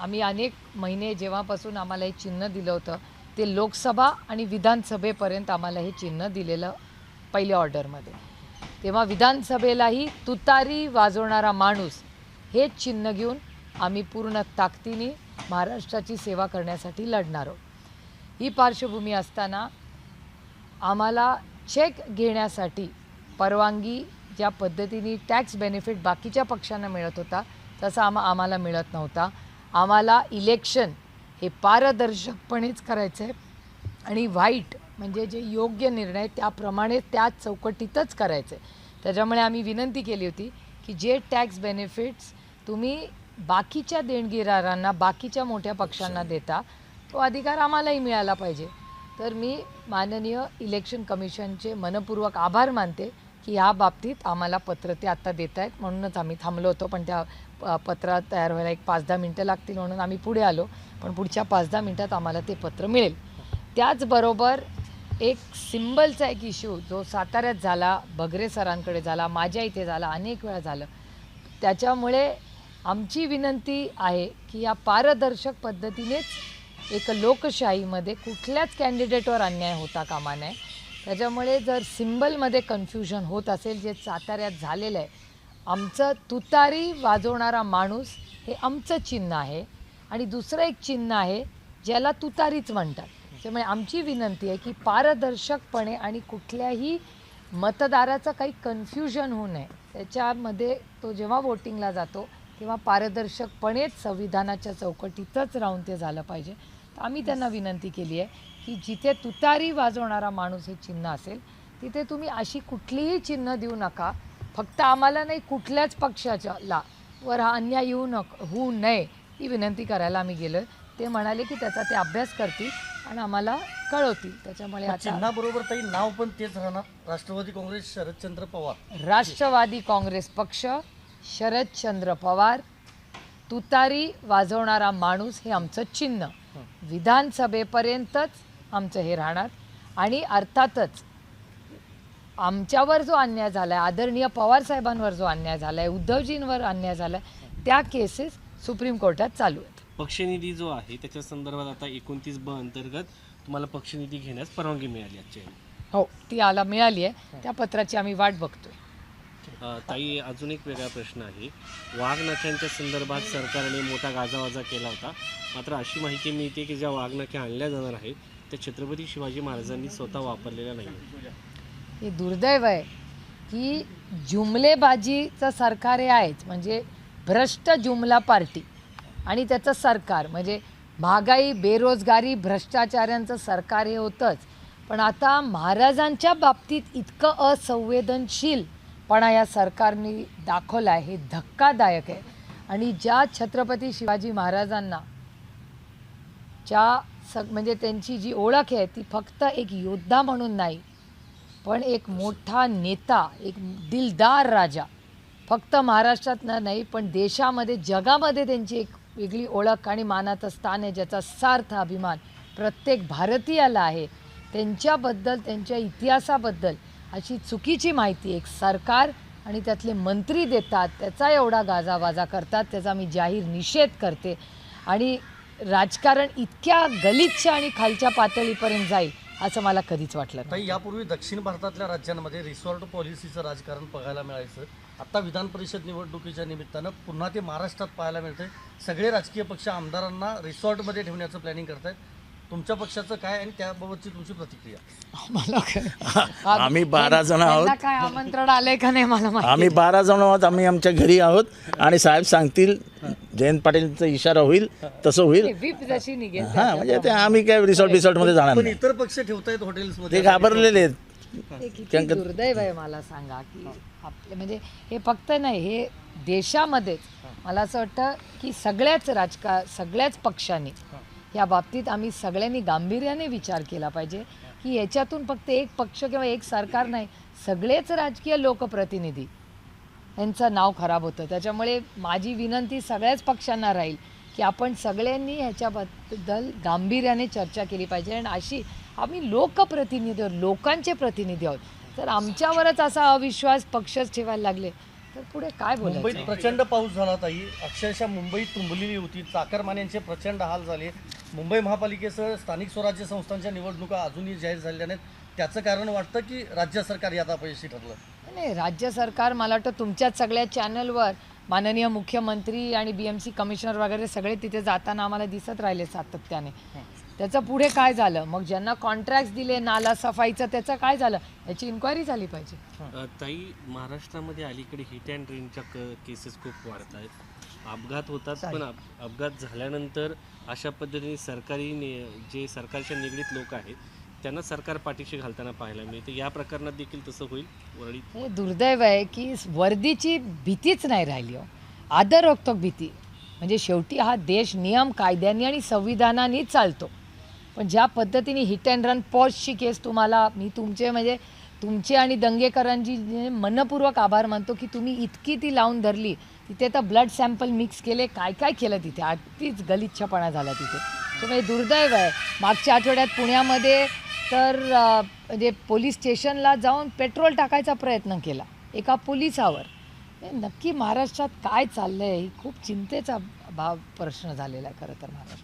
आम्ही अनेक महिने जेव्हापासून आम्हाला हे चिन्ह दिलं होतं ते लोकसभा आणि विधानसभेपर्यंत आम्हाला हे चिन्ह दिलेलं पहिल्या ऑर्डरमध्ये. तेव्हा विधानसभेलाही तुतारी वाजवणारा माणूस हेच चिन्ह घेऊन आम्ही पूर्ण ताकदीने महाराष्ट्राची सेवा करण्यासाठी लढणार आहोत. ही पार्श्वभूमी असताना आम्हाला चेक घेण्यासाठी परवानगी ज्या पद्धतीने टॅक्स बेनिफिट बाकीच्या पक्षांना मिळत होता तसा आम आम्हाला मिळत नव्हता. आम्हाला इलेक्शन हे पारदर्शकपणेच करायचं आहे आणि वाईट म्हणजे जे योग्य निर्णय त्याप्रमाणे त्या चौकटीतच करायचे त्याच्यामुळे आम्ही विनंती केली होती की जे टॅक्स बेनिफिट्स तुम्ही बाकीच्या देणगीदारांना बाकीच्या मोठ्या पक्षांना देता तो अधिकार आम्हालाही मिळाला पाहिजे. तर मी माननीय इलेक्शन कमिशनचे मनपूर्वक आभार मानते की ह्या बाबतीत आम्हाला पत्र ते आत्ता देत आहेत म्हणूनच आम्ही थांबलो होतो पण त्या पत्र तयार व्हायला एक पाच दहा मिनटं लागतील म्हणून आम्ही पुढे आलो. पण पुढच्या पाच दहा मिनटात आम्हाला ते पत्र मिळेल. त्याचबरोबर एक सिम्बलचा एक इश्यू जो साताऱ्यात झाला बगरे सरांकडे झाला माझ्या इथे झाला अनेक वेळा झालं. त्याच्यामुळे आमची विनंती आहे की या पारदर्शक पद्धतीनेच एक लोकशाहीमध्ये कुठल्याच कॅन्डिडेटवर अन्याय होता कामा नये. त्याच्यामुळे जर सिम्बलमध्ये कन्फ्युजन होत असेल जे साताऱ्यात झालेलं आहे आमचं तुतारी वाजवणारा माणूस हे आमचं चिन्ह आहे. आणि दुसरं एक चिन्ह आहे ज्याला तुतारीच म्हणतात. त्यामुळे आमची विनंती आहे की पारदर्शकपणे आणि कुठल्याही मतदाराचं काही कन्फ्युजन होऊ नये. त्याच्यामध्ये तो जेव्हा वोटिंगला जातो तेव्हा पारदर्शकपणेच संविधानाच्या चौकटीतच राहून ते झालं पाहिजे. तर आम्ही त्यांना विनंती केली आहे की जिथे तुतारी वाजवणारा माणूस हे चिन्ह असेल तिथे तुम्ही अशी कुठलीही चिन्ह देऊ नका. फक्त आम्हाला नाही कुठल्याच पक्षाच्याला वर हा अन्याय येऊ नक होऊ नये ही विनंती करायला आम्ही गेलो ते म्हणाले की त्याचा ते अभ्यास करतील आणि आम्हाला कळवतील. त्याच्यामुळे चिन्हाबरोबर ताई नाव पण तेच राहणार. राष्ट्रवादी काँग्रेस शरदचंद्र पवार. राष्ट्रवादी काँग्रेस पक्ष शरदचंद्र पवार तुतारी वाजवणारा माणूस हे आमचं चिन्ह. विधानसभेपर्यंतच आमचं हे राहणार. आणि अर्थातच आमच्यावर जो अन्याय झाला आहे आदरणीय पवार साहेबांवर जो अन्याय झाला आहे उद्धवजींवर अन्याय झाला आहे त्या केसेस सुप्रीम कोर्टात चालू आहेत. पक्षनिधी जो आहे त्याच्या संदर्भात आता एकोणतीस ब अंतर्गत तुम्हाला पक्षनिधी घेण्यास परवानगी मिळाली आजच्या. हो ती आला मिळाली आहे. त्या पत्राची आम्ही वाट बघतोय. ताई अजून एक वेगळा प्रश्न आहे. वाघनख्यांच्या संदर्भात सरकारने मोठा गाजावाजा केला होता. मात्र अशी माहिती मिळते की ज्या वाघनख्या आणल्या जाणार आहेत त्या छत्रपती शिवाजी महाराजांनी स्वतः वापरलेल्या नाही हे दुर्दैव आहे की जुमलेबाजीचं सरकार हे आहेच म्हणजे भ्रष्ट जुमला पार्टी आणि त्याचं सरकार म्हणजे महागाई बेरोजगारी भ्रष्टाचारांचं सरकार हे होतंच. पण आता महाराजांच्या बाबतीत इतकं असंवेदनशीलपणा या सरकारने दाखवलं आहे हे धक्कादायक आहे. आणि ज्या छत्रपती शिवाजी महाराजांना ज्या सग म्हणजे त्यांची जी ओळख आहे ती फक्त एक योद्धा म्हणून नाही पण एक मोठा नेता एक दिलदार राजा. फक्त महाराष्ट्रात नाही पण देशामध्ये जगामध्ये त्यांची एक वेगळी ओळख आणि मानाचं स्थान आहे ज्याचा सार्थ अभिमान प्रत्येक भारतीयाला आहे. त्यांच्याबद्दल त्यांच्या इतिहासाबद्दल अशी चुकीची माहिती एक सरकार आणि त्यातले मंत्री देतात त्याचा एवढा गाजावाजा करतात त्याचा मी जाहीर निषेध करते. आणि राजकारण इतक्या गलिच्छ आणि खालच्या पातळीपर्यंत जाईल असं मला कधीच वाटलं नाही ताई यापूर्वी दक्षिण भारतातल्या राज्यांमध्ये रिसॉर्ट पॉलिसीचं राजकारण पाहायला मिळायचं. आता विधान परिषद निवडणुकीच्या निमित्तानं पुन्हा ते महाराष्ट्रात पाहायला मिळतंय. सगळे राजकीय पक्ष आमदारांना रिसॉर्टमध्ये ठेवण्याचं प्लॅनिंग करतायत. तुमच्या पक्षाचं काय आणि त्याबाबतची तुमची प्रतिक्रिया? मला काय- आम्ही बारा जण आहोत. त्यांना काय आमंत्रण आलंय का नाही मला माहिती आम्ही बारा जण आहोत. आम्ही आमच्या घरी आहोत. आणि साहेब सांगतील जयंत पाटीलचा इशारा होईल तसं होईल. नाही. व्हीप जशी निघेल हा म्हणजे ते आम्ही काय रिसॉर्ट बिसॉर्टमध्ये जाणार पण नाही. इतर पक्ष ठेवतायत ते हॉटेल्समध्ये घाबरलेले आहेत. किती दुर्दैव आहे मला सांगा की आपले म्हणजे हे फक्त नाही हे देशामध्येच. मला असं वाटतं की सगळ्याच राजका सगळ्याच पक्षांनी या बाबतीत आम्ही सगळ्यांनी गांभीर्याने विचार केला पाहिजे की याच्यातून फक्त एक पक्ष किंवा एक सरकार नाही सगळेच राजकीय लोकप्रतिनिधी यांचं नाव खराब होतं. त्याच्यामुळे माझी विनंती सगळ्याच पक्षांना राहील की आपण सगळ्यांनी ह्याच्याबद्दल गांभीर्याने चर्चा केली पाहिजे. आणि अशी आम्ही लोकप्रतिनिधी आहोत लोकांचे प्रतिनिधी आहोत. तर आमच्यावरच असा अविश्वास पक्षच ठेवायला लागले तर पुढे काय मुंबईत प्रचंड पाऊस झाला ताई. अक्षरशः मुंबई तुंबलेली होती. चाकरमान्यांचे प्रचंड हाल झाले. मुंबई महापालिकेसह स्थानिक स्वराज्य संस्थांच्या निवडणुका अजूनही जाहीर झालेल्या नाहीत. त्याचं कारण वाटतं की राज्य सरकार यात अपयशी ठरलं? नाही राज्य सरकार मला वाटतं तुमच्याच सगळ्या चॅनलवर माननीय मुख्यमंत्री आणि बी एम सी कमिशनर वगैरे सगळे तिथे जाताना आम्हाला दिसत राहिले सातत्याने. त्याचं पुढे काय झालं? मग ज्यांना कॉन्ट्रॅक्ट दिले नाला सफाईचं त्याचं काय झालं? याची इन्क्वायरी झाली पाहिजे. ताई महाराष्ट्रामध्ये अलीकडे हिट अँड रेनच्या केसेस खूप वाढत आहेत अपघात होतात पण अप- अपघात झाल्यानंतर अशा पद्धतीने सरकारी जे सरकारच्या निगडीत लोक आहेत त्यांना सरकार पाठीशी घालताना पाहायला मिळते. या प्रकरणात देखील तसं होईल. वरळीत हे दुर्दैव आहे की वर्दीची भीतीच नाही राहिली हो. आदरोक्तक भीती. म्हणजे शेवटी हा देश नियम कायद्यांनी आणि संविधानानेच चालतो. पण ज्या पद्धतीने हिट अँड रन पॉजची केस तुम्हाला मी तुमचे म्हणजे तुमचे आणि दंगेकरांची मनपूर्वक आभार मानतो की तुम्ही इतकी ती लावून धरली. तिथे तर ब्लड सॅम्पल मिक्स केले काय काय केलं तिथे? अगदीच गलिच्छपणा झाला तिथे. तुम्ही म्हणजे दुर्दैव आहे. मागच्या आठवड्यात पुण्यामध्ये तर म्हणजे पोलीस स्टेशनला जाऊन पेट्रोल टाकायचा प्रयत्न केला एका पोलिसावर. हे नक्की महाराष्ट्रात काय चाललं आहे ही खूप चिंतेचा भाव प्रश्न झालेला आहे खरं तर महाराष्ट्रात.